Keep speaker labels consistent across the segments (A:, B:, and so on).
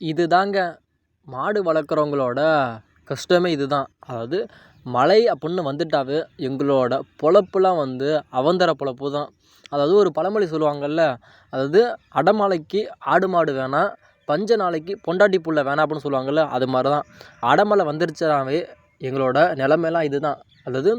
A: இதுதாங்க. மாடு வளர்க்குறவங்களோட கஷ்டமே இதுதான். அதாவது மழை அப்புடின்னு வந்துட்டாவே எங்களோட பொழப்புலாம் வந்து அவந்தர பொழப்பு தான் அதாவது ஒரு பழமொழி சொல்லுவாங்கள்ல அதாவது அடமலைக்கு ஆடு மாடு வேணாம் பஞ்ச நாளைக்கு பொண்டாட்டி புள்ள வேணாம் அப்புடின்னு சொல்லுவாங்கள்ல அது மாதிரி தான் அடமலை வந்துருச்சாவே எங்களோட நிலமையெல்லாம் இது தான் அதாவது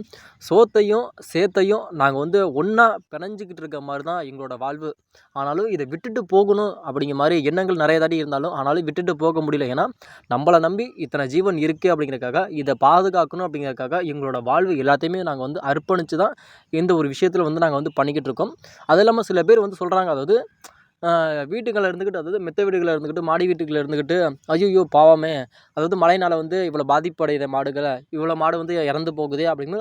A: சோற்றையும் சேற்றையும் நாங்கள் வந்து ஒன்றா பிணைஞ்சிக்கிட்டு இருக்க மாதிரி தான் எங்களோட வாழ்வு. ஆனாலும் இதை விட்டுட்டு போகணும் அப்படிங்கிற மாதிரி எண்ணங்கள் நிறைய தாட்டி இருந்தாலும் ஆனாலும் விட்டுட்டு போக முடியல. ஏன்னா நம்மளை நம்பி இத்தனை ஜீவன் இருக்குது அப்படிங்கிறதுக்காக இதை பாதுகாக்கணும் அப்படிங்கிறதுக்காக எங்களோட வாழ்வு எல்லாத்தையுமே நாங்கள் வந்து அர்ப்பணித்து தான் எந்த ஒரு விஷயத்தில் வந்து நாங்கள் வந்து பண்ணிக்கிட்டு இருக்கோம். அது இல்லாமல் சில பேர் வந்து சொல்கிறாங்க அதாவது வீட்டுகளில் இருந்துக்கிட்டு அதாவது மெத்த வீடுகளில் இருந்துக்கிட்டு மாடி வீட்டுகளில் இருந்துக்கிட்டு ஐயையோ பாவமே. அதாவது மழையினால் வந்து இவ்வளோ பாதிப்படையுது மாடுகளை இவ்வளோ மாடு வந்து இறந்து போகுதே அப்படின்னு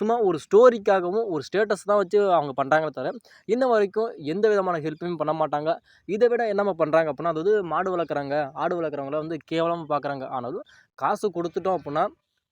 A: சும்மா ஒரு ஸ்டோரிக்காகவும் ஒரு ஸ்டேட்டஸ் தான் வச்சு அவங்க பண்ணுறாங்களே தவிர இன்ன வரைக்கும் எந்த விதமான ஹெல்ப்புமே பண்ண மாட்டாங்க. இதை விட என்னம்மா பண்ணுறாங்க அப்படின்னா அதாவது மாடு வளர்க்குறாங்க ஆடு வளர்க்குறவங்கள வந்து கேவலமாக பார்க்குறாங்க ஆனாலும் காசு கொடுத்துட்டோம் அப்படின்னா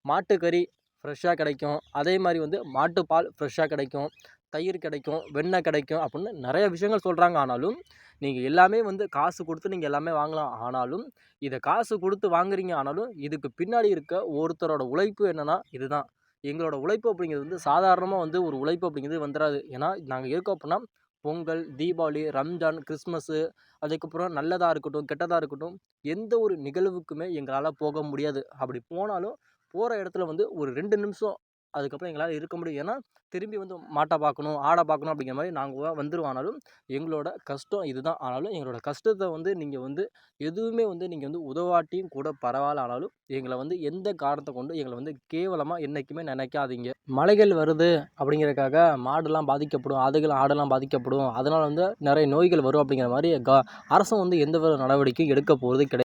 A: மாட்டுக்கறி ஃப்ரெஷ்ஷாக கிடைக்கும். அதே மாதிரி வந்து மாட்டுப்பால் ஃப்ரெஷ்ஷாக கிடைக்கும். தயிர் கிடைக்கும் வெண்ணெய் கிடைக்கும் அப்படின்னு நிறைய விஷயங்கள் சொல்கிறாங்க ஆனாலும் நீங்கள் எல்லாமே வந்து காசு கொடுத்து நீங்கள் எல்லாமே வாங்கலாம். ஆனாலும் இதை காசு கொடுத்து வாங்குறீங்க. ஆனாலும் இதுக்கு பின்னாடி இருக்க ஒருத்தரோட உழைப்பு என்னென்னா இதுதான். எங்களோட உழைப்பு அப்படிங்கிறது வந்து சாதாரணமாக வந்து ஒரு உழைப்பு அப்படிங்கிறது வந்துடாது ஏன்னா நாங்கள் இருக்கோம் அப்படின்னா பொங்கல் தீபாவளி ரம்ஜான் கிறிஸ்மஸ்ஸு அதுக்கப்புறம் நல்லதாக இருக்கட்டும் கெட்டதாக இருக்கட்டும் எந்த ஒரு நிகழ்வுக்குமே எங்களால் போக முடியாது. அப்படி போனாலும் போகிற இடத்துல வந்து ஒரு ரெண்டு நிமிஷம் அதுக்கப்புறம் எங்களால் இருக்க முடியும். ஏன்னா திரும்பி வந்து மாட்டை பார்க்கணும் ஆடை பார்க்கணும் அப்படிங்கிற மாதிரி நாங்கள் வந்துருவோம் எங்களோட கஷ்டம் இதுதான். ஆனாலும் எங்களோட கஷ்டத்தை வந்து நீங்கள் வந்து எதுவுமே வந்து நீங்கள் வந்து உதவாட்டியும் கூட பரவாயில்ல ஆனாலும் எங்களை வந்து எந்த காரணத்தை கொண்டு எங்களை வந்து கேவலமாக என்றைக்குமே நினைக்காதீங்க. மலைகள் வருது அப்படிங்கிறதுக்காக மாடுலாம் பாதிக்கப்படும் அதுகள் ஆடெல்லாம் பாதிக்கப்படும். அதனால் வந்து நிறைய நோய்கள் வரும் அப்படிங்கிற மாதிரி க அரசும் வந்து எந்த வித நடவடிக்கையும் எடுக்க போகிறது கிடையாது.